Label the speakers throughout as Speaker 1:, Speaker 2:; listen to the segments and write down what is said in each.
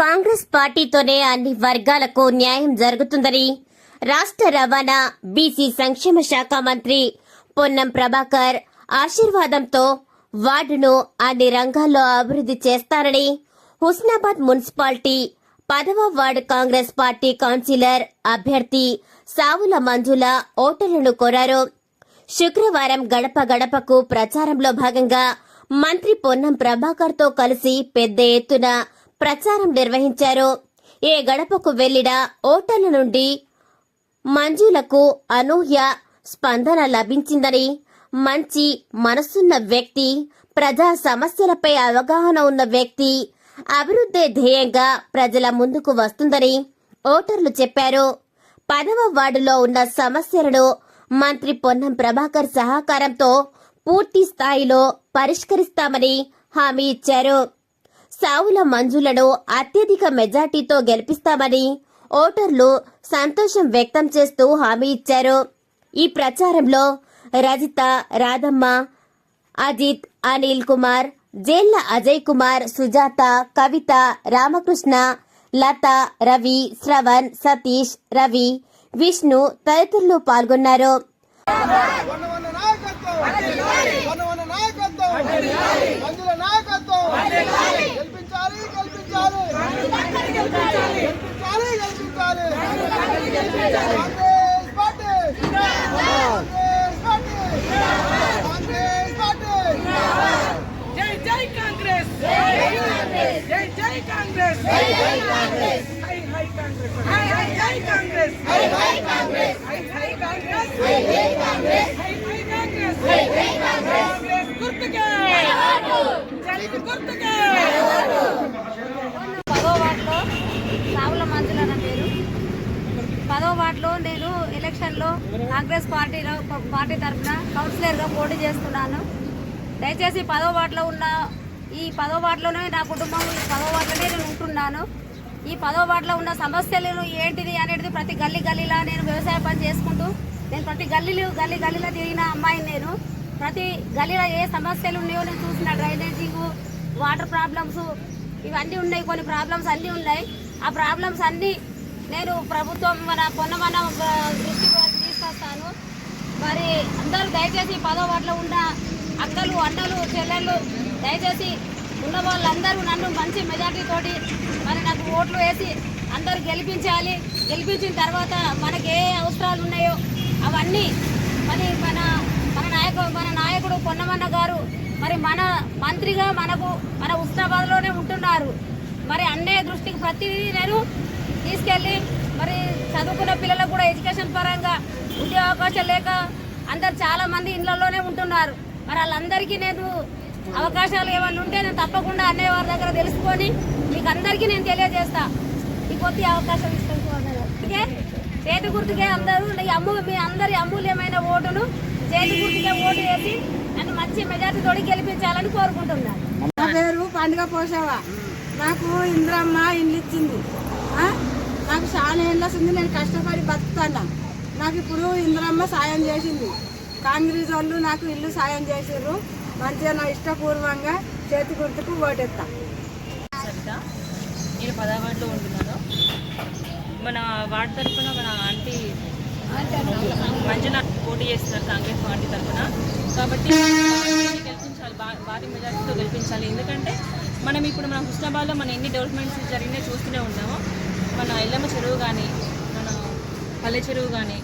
Speaker 1: కాంగ్రెస్ పార్టీతోనే అన్ని వర్గాలకు న్యాయం జరుగుతుందని రాష్ట్ర రవాణా బీసీ సంక్షేమ శాఖ మంత్రి పొన్నం ప్రభాకర్ ఆశీర్వాదంతో వార్డును అన్ని రంగాల్లో అభివృద్ధి చేస్తారని హుస్నాబాద్ మున్సిపాలిటీ పదవ వార్డు కాంగ్రెస్ పార్టీ కౌన్సిలర్ అభ్యర్థి సావుల మంజుల ఓటర్లను కోరారు. శుక్రవారం గడప గడపకు ప్రచారంలో భాగంగా మంత్రి పొన్నం ప్రభాకర్తో కలిసి పెద్ద ఎత్తున ప్రచారం నిర్వహించారు. ఏ గడపకు వెళ్ళిన ఓటర్ల నుండి మంజులకు అనూహ్య స్పందన లభించిందని మంచి మనసున్న వ్యక్తి ప్రజా సమస్యలపై అవగాహన ఉన్న వ్యక్తి అభివృద్ధి ధ్యేయంగా ప్రజల ముందుకు వస్తుందని ఓటర్లు చెప్పారు. పదవ వార్డులో ఉన్న సమస్యలను మంత్రి పొన్నం ప్రభాకర్ సహకారంతో పూర్తి స్థాయిలో పరిష్కరిస్తామని హామీ ఇచ్చారు. సావుల మంజులను అత్యధిక మెజార్టీతో గెలిపిస్తామని ఓటర్లు సంతోషం వ్యక్తం చేస్తూ హామీ ఇచ్చారు. ఈ ప్రచారంలో రజిత రాధమ్మ అజిత్ అనిల్ కుమార్ జేళ్ళ అజయ్ కుమార్ సుజాత కవిత రామకృష్ణ లత రవి శ్రవణ్ సతీష్ రవి విష్ణు తదితరులు పాల్గొన్నారు
Speaker 2: వన వన నాయకత్వం వన వన నాయకత్వం మంజుల నాయకత్వం గెలిపించాలి గెలిపించాలి గెలిపించాలి గెలిపించాలి Congress party Congress party Congress party
Speaker 3: జై జై కాంగ్రెస్ జై జై కాంగ్రెస్ జై జై కాంగ్రెస్ హై హై కాంగ్రెస్ హై హై హై కాంగ్రెస్ హై హై కాంగ్రెస్ హై హై కాంగ్రెస్ హై హై కాంగ్రెస్ హై హై కాంగ్రెస్ హై హై కాంగ్రెస్ కాంగ్రెస్ గుర్తుకే గుర్తుకే
Speaker 4: పదో వార్డులో రావుల మంజుల నా పేరు. పదో వార్డులో నేను ఎలక్షన్లో కాంగ్రెస్ పార్టీలో పార్టీ తరఫున కౌన్సిలర్గా పోటీ చేస్తున్నాను. దయచేసి పదో వార్డులో ఉన్న ఈ పదో వార్డులోనే నా కుటుంబం పదో వార్డులోనే నేను ఉంటున్నాను. ఈ పదో వార్డులో ఉన్న సమస్యలు ఏంటిది అనేది ప్రతి గల్లీ గల్లీలా నేను వ్యవసాయ పని చేసుకుంటూ నేను ప్రతి గల్లీలు గల్లీ గల్లీలో తిరిగిన అమ్మాయిని నేను. ప్రతి గల్లీలో ఏ సమస్యలు ఉన్నాయో నేను చూసిన డ్రైనేజింగ్ వాటర్ ప్రాబ్లమ్స్ ఇవన్నీ ఉన్నాయి కొన్ని ప్రాబ్లమ్స్ అన్నీ ఉన్నాయి. ఆ ప్రాబ్లమ్స్ అన్నీ నేను ప్రభుత్వం మన పొన్నమన్న దృష్టి తీసుకొస్తాను. మరి అందరూ దయచేసి పదో వాటిలో ఉన్న అక్కలు అన్నలు చెల్లెళ్ళు దయచేసి ఉన్న వాళ్ళందరూ నన్ను మంచి మెజార్టీ తోటి మరి నాకు ఓట్లు వేసి అందరూ గెలిపించాలి. గెలిపించిన తర్వాత మనకి ఏ అవసరాలు ఉన్నాయో అవన్నీ మరి మన మన నాయకు మన నాయకుడు పొన్నమన్న గారు మరి మన మంత్రిగా మనకు మన ఉస్నాబాద్లోనే ఉంటున్నారు. మరి అన్నయ్య దృష్టికి ప్రతిదీ నేను తీసుకెళ్ళి మరి చదువుకున్న పిల్లలకు కూడా ఎడ్యుకేషన్ పరంగా ఉద్యోగ అవకాశం లేక అందరు చాలామంది ఇళ్ళలోనే ఉంటున్నారు. మరి వాళ్ళందరికీ నేను అవకాశాలు ఏమైనా ఉంటే నేను తప్పకుండా అన్నయ్య వారి దగ్గర తెలుసుకొని మీకు అందరికీ నేను తెలియజేస్తా. ఈ కొద్ది అవకాశం ఇస్తాను చేతి గుర్తుకే అందరూ అమ్ము మీ అందరి అమూల్యమైన ఓటును చేతి గుర్తుకే ఓటు వేసి నన్ను మంచి మెజార్టీ తోడి గెలిపించాలని కోరుకుంటున్నాను.
Speaker 5: నా పేరు పండుగ పోసావా నాకు ఇంద్రమ్మ ఇల్లు ఇచ్చింది. ఆ? నాకు చాలా ఏళ్ళ వస్తుంది నేను కష్టపడి బతుకుతాను నాకు ఇప్పుడు ఇంద్రమ్మ సాయం చేసింది. కాంగ్రెస్ వాళ్ళు నాకు ఇల్లు సాయం చేసారు మంచిగా నా ఇష్టపూర్వంగా చేతి గుర్తుకు ఓటెత్తా.
Speaker 6: సవిత నేను పదవాడలో ఉంటున్నాను మన వార్డు తరఫున మన ఆంటీ మంజునాథ్ పోటీ చేస్తున్నారు కాంగ్రెస్ పార్టీ తరఫున కాబట్టి గెలిపించాలి భా- భారీ మెజార్టీతో గెలిపించాలి. ఎందుకంటే మనం ఇప్పుడు మన హుస్నాబాద్లో మన ఎన్ని డెవలప్మెంట్స్ జరిగినా చూస్తూనే ఉన్నాము. మన ఎల్లమ్మ చెరువు కానీ మన పల్లె చెరువు కానీ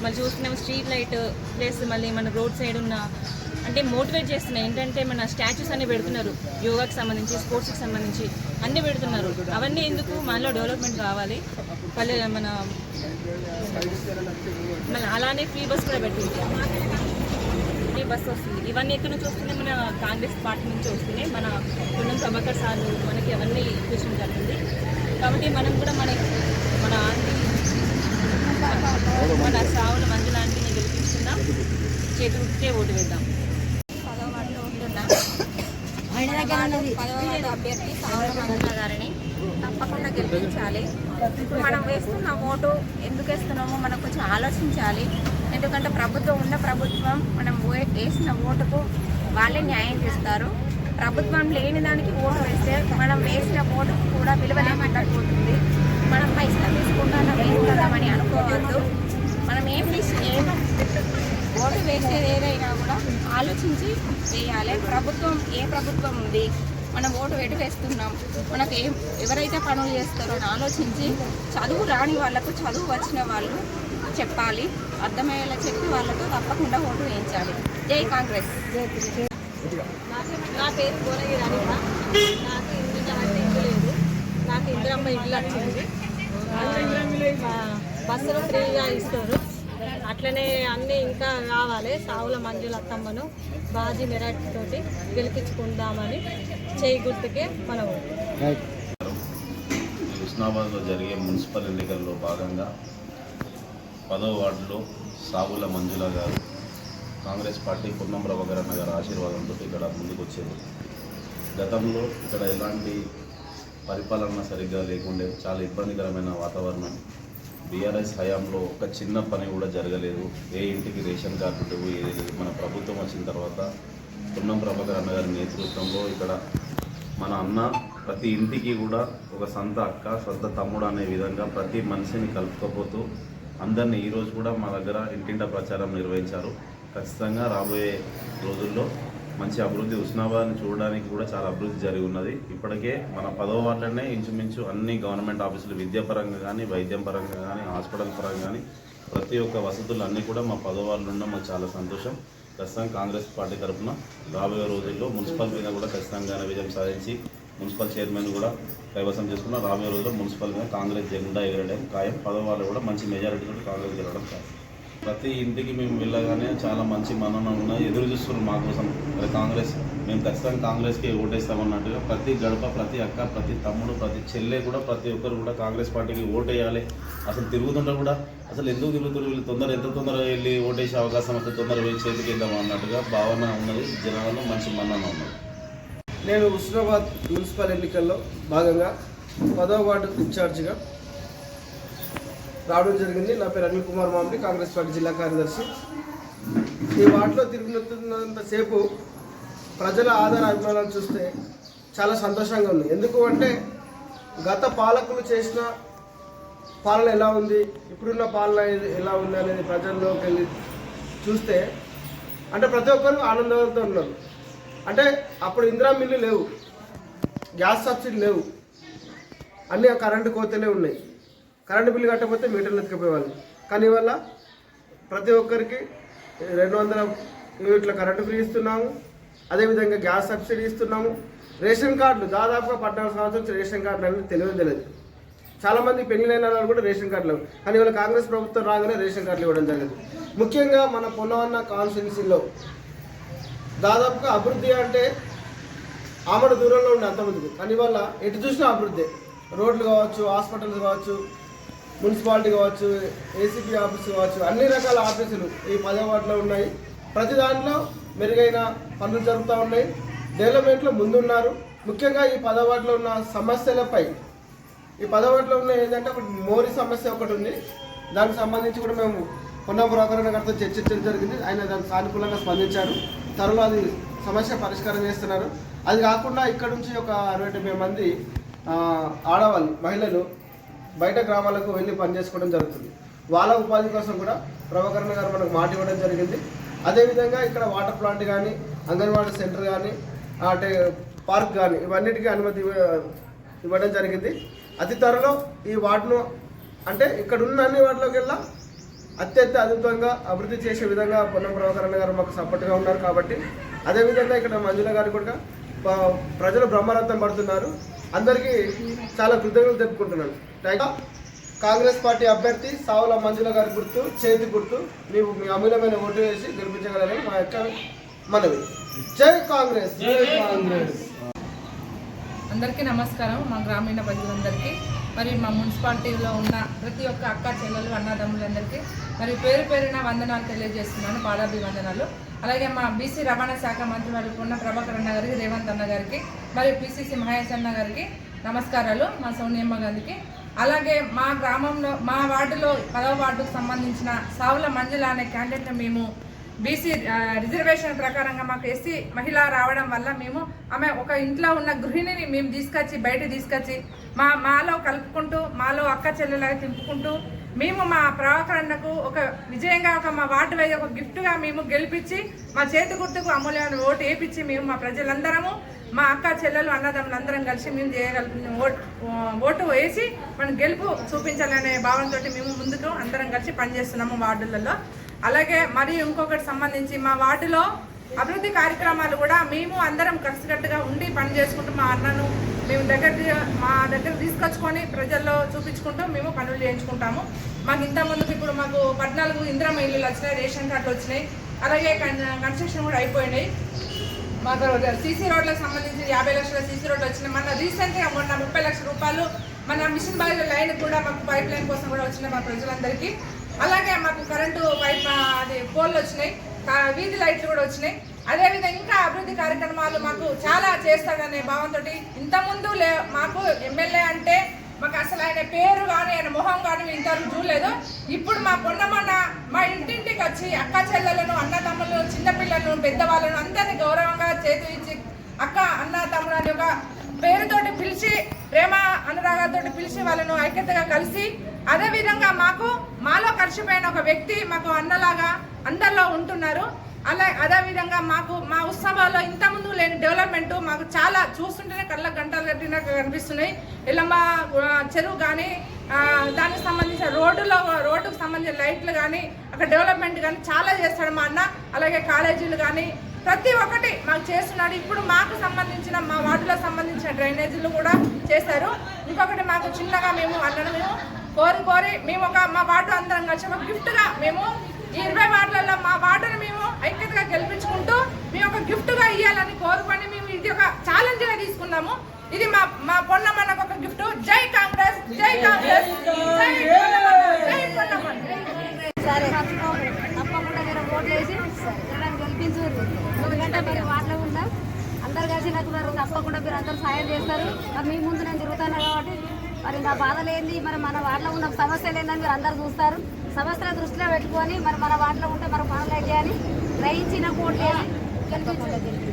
Speaker 6: మళ్ళీ చూస్తున్నాము స్ట్రీట్ లైట్ ప్లస్ మళ్ళీ మన రోడ్ సైడ్ ఉన్న అంటే మోటివేట్ చేస్తున్నాయి ఏంటంటే మన స్టాచ్యూస్ అన్ని పెడుతున్నారు. యోగాకి సంబంధించి స్పోర్ట్స్కి సంబంధించి అన్నీ పెడుతున్నారు. అవన్నీ ఎందుకు? మనలో డెవలప్మెంట్ కావాలి. పల్లె మన మన అలానే ఫ్రీ బస్ కూడా పెట్టింది. ఫ్రీ బస్ వస్తుంది. ఇవన్నీ ఎక్కడి నుంచి వస్తున్నాయి? మన కాంగ్రెస్ పార్టీ నుంచి వస్తున్నాయి. మన పుణ్యం ప్రభాకర్ సార్లు మనకి అవన్నీ ఇప్పించడం జరిగింది కాబట్టి మనం కూడా మన మన మన సావుల మంజులాంటిని గెలిపించుకుందాం. చేతి ఉట్టే ఓటు వేద్దాం.
Speaker 4: పదవ వార్డులో ఉంటున్నా పదవ వార్డు అభ్యర్థి సావర మంజుల గారిని తప్పకుండా గెలిపించాలి. ఇప్పుడు మనం వేస్తున్న ఓటు. ఎందుకు వేస్తున్నామో మనం కొంచెం ఆలోచించాలి. ఎందుకంటే ప్రభుత్వం ఉన్న ప్రభుత్వం మనం వేసిన ఓటుకు వాళ్ళే న్యాయం చేస్తారు.
Speaker 7: ప్రభుత్వం లేని దానికి ఓటు వేస్తే మనం వేసిన ఓటుకు కూడా విలువ లేకుండా మనం పైసలు తీసుకుంటాం వేసుకుందామని అనుకోవద్దు. మనం ఏం ఏం ఓటు వేసేది ఏదైనా కూడా ఆలోచించి వేయాలి. ప్రభుత్వం ఏ ప్రభుత్వం ఉంది? మనం ఓటు ఎటు వేస్తున్నాం? మనకు ఏం ఎవరైతే పనులు చేస్తారో అని ఆలోచించి చదువు రాని వాళ్ళకు చదువు వచ్చిన వాళ్ళు చెప్పాలి. అర్థమయ్యేలా చెప్పి వాళ్ళతో తప్పకుండా ఓటు వేయించాలి. జై కాంగ్రెస్.
Speaker 8: నా పేరు గోరగి రనిత నాకు ఇంటి అంటే ఇల్లు లేదు. నాకు ఇందిరమ్మ ఇల్లు వచ్చింది బస్సులు ఫ్రీగా ఇస్తారు. అట్లనే అన్నీ ఇంకా కావాలి సావుల మంజుల అత్తమ్మను బాజీ మెరాట్ తోటి గెలిపించుకుందామని చేయి గుర్తుకే మనం
Speaker 9: హుస్నాబాద్లో జరిగే మున్సిపల్ ఎన్నికల్లో భాగంగా పదో వార్డులో సాగుల మంజుల గారు కాంగ్రెస్ పార్టీ పున్నం ప్రభాకరన్న గారి ఆశీర్వాదంతో ఇక్కడ ముందుకు గతంలో ఇక్కడ ఎలాంటి పరిపాలన సరిగ్గా లేకుండే చాలా ఇబ్బందికరమైన వాతావరణం బీఆర్ఎస్ హయాంలో ఒక చిన్న పని కూడా జరగలేదు. ఏ ఇంటికి రేషన్ కార్డు లేవు ఏది లేదు మన ప్రభుత్వం వచ్చిన తర్వాత పున్నం ప్రభాకర్ అన్న గారి నేతృత్వంలో ఇక్కడ మన అన్న ప్రతి ఇంటికి కూడా ఒక సొంత అక్క సొంత తమ్ముడు అనే విధంగా ప్రతి మనిషిని కలుపుకోపోతూ అందరినీ ఈరోజు కూడా మా దగ్గర ఇంటింట ప్రచారం నిర్వహించారు. ఖచ్చితంగా రాబోయే రోజుల్లో మంచి అభివృద్ధి ఉస్నాబాద్ని చూడడానికి కూడా చాలా అభివృద్ధి జరిగి ఉన్నది. ఇప్పటికే మన పదవ వార్డులోనే ఇంచుమించు అన్ని గవర్నమెంట్ ఆఫీసులు విద్యాపరంగా కానీ వైద్యం పరంగా కానీ హాస్పిటల్ పరంగా కానీ ప్రతి ఒక్క వసతులు అన్నీ కూడా మా పదవ వార్డులో ఉండడం మాకు చాలా సంతోషం. ఖచ్చితంగా కాంగ్రెస్ పార్టీ తరఫున రాబోయే రోజుల్లో మున్సిపల్ మీద కూడా ఖచ్చితంగా విజయం సాధించి మున్సిపల్ చైర్మన్ కూడా కైవసం చేసుకున్న రాబోయే రోజుల్లో మున్సిపల్గా కాంగ్రెస్ జెండా ఎగరడం ఖాయం. పదవ వాళ్ళు కూడా మంచి మెజారిటీతో కాంగ్రెస్ గెలవడం ఖాయం. ప్రతి ఇంటికి మేము వెళ్ళగానే చాలా మంచి మన్నన ఉన్నాయి ఎదురు చూస్తున్నారు మా కోసం. మరి కాంగ్రెస్ మేము ఖచ్చితంగా కాంగ్రెస్కి ఓటేస్తామన్నట్టుగా ప్రతి గడప ప్రతి అక్క ప్రతి తమ్ముడు ప్రతి చెల్లె కూడా ప్రతి ఒక్కరు కూడా కాంగ్రెస్ పార్టీకి ఓటేయాలి. అసలు తిరుగుతుంటే కూడా అసలు ఎందుకు తిరుగుతున్నారు వీళ్ళు తొందర ఎంత తొందరగా వెళ్ళి ఓటేసే అవకాశం అంత తొందరగా వెళ్ళి చేతికి వెళ్దాం అన్నట్టుగా భావన ఉన్నది. జనాలలో మంచి మన్నన ఉన్నది.
Speaker 2: నేను హుస్నాబాద్ మున్సిపల్ ఎన్నికల్లో భాగంగా పదవ వార్డు ఇన్ఛార్జిగా రావడం జరిగింది. నా పేరు అనిల్ కుమార్ మామిడి కాంగ్రెస్ పార్టీ జిల్లా కార్యదర్శి. ఈ వార్డులో తిరుగుతున్నంతసేపు ప్రజల ఆధార అభిమానాలు చూస్తే చాలా సంతోషంగా ఉంది. ఎందుకు అంటే గత పాలకులు చేసిన పాలన ఎలా ఉంది ఇప్పుడున్న పాలన ఎలా ఉంది అనేది ప్రజల్లోకి వెళ్ళి చూస్తే అంటే ప్రతి ఒక్కరు ఆనందంతో ఉన్నారు. అంటే అప్పుడు ఇందిరా మిల్లు లేవు. గ్యాస్ సబ్సిడీ లేవు. అన్నీ ఆ కరెంటు కోతలే ఉన్నాయి. కరెంటు బిల్లు కట్టకపోతే మీటర్లు ఎత్తుకుపోయేవాళ్ళు. కానీ ఇవాళ ప్రతి ఒక్కరికి రెండు వందల యూనిట్ల కరెంటు ఫ్రీ ఇస్తున్నాము. అదేవిధంగా గ్యాస్ సబ్సిడీ ఇస్తున్నాము. రేషన్ కార్డులు దాదాపుగా పద్నాలుగు సంవత్సరాలు రేషన్ కార్డులు అనేది తెలియదు తెలియదు చాలామంది పెళ్ళిలైన వాళ్ళు కూడా రేషన్ కార్డులు కానీ ఇవాళ కాంగ్రెస్ ప్రభుత్వం రాగానే రేషన్ కార్డులు ఇవ్వడం జరిగింది. ముఖ్యంగా మన పొన్నవన్న కాన్స్టిట్యున్సీలో దాదాపుగా అభివృద్ధి అంటే ఆమడ దూరంలో ఉండే అంతమందికి. కానీ వల్ల ఎటు చూసినా అభివృద్ధి. రోడ్లు కావచ్చు హాస్పిటల్స్ కావచ్చు మున్సిపాలిటీ కావచ్చు ఏసీపీ ఆఫీస్ కావచ్చు అన్ని రకాల ఆఫీసులు ఈ పదో ఉన్నాయి. ప్రతి దాంట్లో మెరుగైన పనులు జరుగుతూ ఉన్నాయి. డెవలప్మెంట్లో ముందున్నారు. ముఖ్యంగా ఈ పదవాటిలో ఉన్న సమస్యలపై ఈ పదవాటిలో ఉన్న ఏంటంటే ఒకటి మోరీ సమస్య ఒకటి ఉంది. దానికి సంబంధించి కూడా మేము పొన్నం ప్రకరణ గారితో చర్చించడం జరిగింది. ఆయన దానికి సానుకూలంగా స్పందించారు. త్వరలో అది సమస్య పరిష్కారం చేస్తున్నారు. అది కాకుండా ఇక్కడ నుంచి ఒక అరవై డెబ్బై మంది ఆడవాళ్ళు మహిళలు బయట గ్రామాలకు వెళ్ళి పనిచేసుకోవడం జరుగుతుంది. వాళ్ళ ఉపాధి కోసం కూడా ప్రభాకరణ గారు మనకు మాట ఇవ్వడం జరిగింది. అదేవిధంగా ఇక్కడ వాటర్ ప్లాంట్ కానీ అంగన్వాడీ సెంటర్ కానీ అంటే పార్క్ కానీ ఇవన్నిటికీ అనుమతి ఇవ్వడం జరిగింది. అతి త్వరలో ఈ వార్డును అంటే ఇక్కడ ఉన్న అన్ని వాటిలోకి వెళ్ళా అత్యంత అద్భుతంగా అభివృద్ధి చేసే విధంగా పొన్నం ప్రభాకరణ గారు మాకు సపోర్ట్గా ఉన్నారు కాబట్టి అదేవిధంగా ఇక్కడ మంజుల గారు కూడా ప్రజలు బ్రహ్మరథం పడుతున్నారు. అందరికీ చాలా కృతజ్ఞతలు తెలుపుకుంటున్నాను. కాంగ్రెస్ పార్టీ అభ్యర్థి సావుల మంజుల గారి గుర్తు చేతి గుర్తు మీరు మీ అమూల్యమైన ఓటు వేసి గెలిపించగలరని మా యొక్క మనవి. జై కాంగ్రెస్ జై కాంగ్రెస్.
Speaker 10: అందరికీ నమస్కారం మా గ్రామీణ ప్రజలందరికీ. మరి మా మున్సిపాలిటీలో ఉన్న ప్రతి ఒక్క అక్క చెల్లెలు అన్నదమ్ములందరికీ మరి పేరు పేరున వందనాలు తెలియజేస్తున్నాను పాదాభివందనాలు. అలాగే మా బీసీ రవాణా శాఖ మంత్రి వారి ఉన్న ప్రభాకర్ అన్న గారికి రేవంత్ అన్న గారికి మరి పిసిసి మహేష్ అన్న గారికి నమస్కారాలు మా సోనియమ్మ గారికి. అలాగే మా గ్రామంలో మా వార్డులో పదవ వార్డుకు సంబంధించిన సావుల మంజుల అనే క్యాండిడేట్ని మేము బీసీ రిజర్వేషన్ ప్రకారంగా మాకు ఎస్సీ మహిళ రావడం వల్ల మేము ఆమె ఒక ఇంట్లో ఉన్న గృహిణిని మేము తీసుకొచ్చి బయట తీసుకొచ్చి మా మాలో కలుపుకుంటూ మాలో అక్క చెల్లెలాగా తింపుకుంటూ మేము మా ప్రవాకరణకు ఒక విజయంగా ఒక మా వార్డు వైజ్ ఒక గిఫ్ట్గా మేము గెలిపించి మా చేతి గుర్తుకు అమూల్యమైన ఓటు వేపించి మేము మా ప్రజలందరము మా అక్క చెల్లెలు అన్నదమ్ములందరం కలిసి మేము చేయగల ఓటు ఓటు వేసి మనం గెలుపు చూపించాలనే భావంతో మేము ముందుకు అందరం కలిసి పనిచేస్తున్నాము వార్డులలో. అలాగే మరి ఇంకొకటి సంబంధించి మా వార్డులో అభివృద్ధి కార్యక్రమాలు కూడా మేము అందరం కలిసికట్టుగా ఉండి పని చేసుకుంటూ మా అన్నను మేము దగ్గర మా దగ్గర తీసుకొచ్చుకొని ప్రజల్లో చూపించుకుంటూ మేము పనులు చేయించుకుంటాము. మాకు ఇంత ముందుకు ఇప్పుడు మాకు పద్నాలుగు ఇందిరమ్మ ఇల్లులు వచ్చినాయి రేషన్ కార్డులు వచ్చినాయి అలాగే కన్- కన్స్ట్రక్షన్ కూడా అయిపోయినాయి. మాకు సీసీ రోడ్లకు సంబంధించి యాభై లక్షల సీసీ రోడ్లు వచ్చినాయి. మన రీసెంట్గా మొన్న ముప్పై లక్షల రూపాయలు మన మిషన్ బాయ్ లైన్ కూడా మాకు పైప్ లైన్ కోసం కూడా వచ్చినాయి మా ప్రజలందరికీ. అలాగే మాకు కరెంటు పైప్ అది పోల్లు వచ్చినాయి. కా- వీధి లైట్లు కూడా వచ్చినాయి. అదేవిధంగా ఇంకా అభివృద్ధి కార్యక్రమాలు మాకు చాలా చేస్తాడనే భావంతో ఇంతకుముందు లే మాకు ఎమ్మెల్యే అంటే మాకు అసలు ఆయన పేరు కానీ ఆయన మొహం కానీ మేము ఇంతవరకు చూడలేదు. ఇప్పుడు మా పొన్నమన్న మా ఇంటింటికి వచ్చి అక్క చెల్లెలను అన్నదమ్ములను చిన్నపిల్లలను పెద్దవాళ్ళను అందరినీ గౌరవంగా చేతు ఇచ్చి అక్క అన్న తమ్ముడు అని ఒక పేరుతోటి పిలిచి ప్రేమ అనురాగాలతోటి పిలిచి వాళ్ళను ఐక్యతగా కలిసి అదేవిధంగా మాకు మాలో మర్చిపోయిన ఒక వ్యక్తి మాకు అన్నలాగా అందరిలో ఉంటున్నారు. అలా అదేవిధంగా మాకు మా ఉత్సవాల్లో ఇంతకుముందు లేని డెవలప్మెంట్ మాకు చాలా చూస్తుంటేనే కళ్ళ గంటలు కట్టినట్టు కనిపిస్తున్నాయి. ఇల్లమ్మ చెరువు కానీ దానికి సంబంధించిన రోడ్డులో రోడ్డుకు సంబంధించిన లైట్లు కానీ అక్కడ డెవలప్మెంట్ కానీ చాలా చేస్తాడు మా అన్న. అలాగే కాలేజీలు కానీ ప్రతి ఒక్కటి మాకు చేస్తున్నాడు. ఇప్పుడు మాకు సంబంధించిన మా వార్డులకు సంబంధించిన డ్రైనేజీలు కూడా చేశారు. ఇంకొకటి మాకు చిన్నగా మేము అన్నను మేము కోరి కోరి మేము ఒక మా వార్డు అందరం కలిసి ఒక గిఫ్ట్గా మేము ఈ ఇరవై వార్డులలో మా వార్డును మేము ఐక్యతగా గెలిపించుకుంటూ మేము ఒక గిఫ్ట్గా ఇవ్వాలని కోరుకొని మేము ఇది ఒక ఛాలెంజ్గా తీసుకున్నాము. ఇది మా మా పొన్నమ్మన్నకు ఒక గిఫ్ట్ జై కాంగ్రెస్ జై కాంగ్రెస్ జై పొన్నమన్న,
Speaker 4: సరే. తప్పకుండా మీరు ఓట్లు వేసి నన్ను గెలిపించు. ఎందుకంటే మీరు వాటిలో ఉన్నాం అందరు కలిసి నాకు తప్పకుండా మీరు అందరూ సాయం చేస్తారు. మరి మీ ముందు నేను తిరుగుతాను కాబట్టి? మరి నా బాధలు ఏంది మరి మన వాటిలో ఉన్న సమస్యలు ఏందని మీరు అందరు చూస్తారు. సమస్యల దృష్టిలో పెట్టుకొని మరి మన వాటిలో ఉంటే మన పనులు చేయాలి? గ్రహించిన ఓట్లు వేసి గెలిపించండి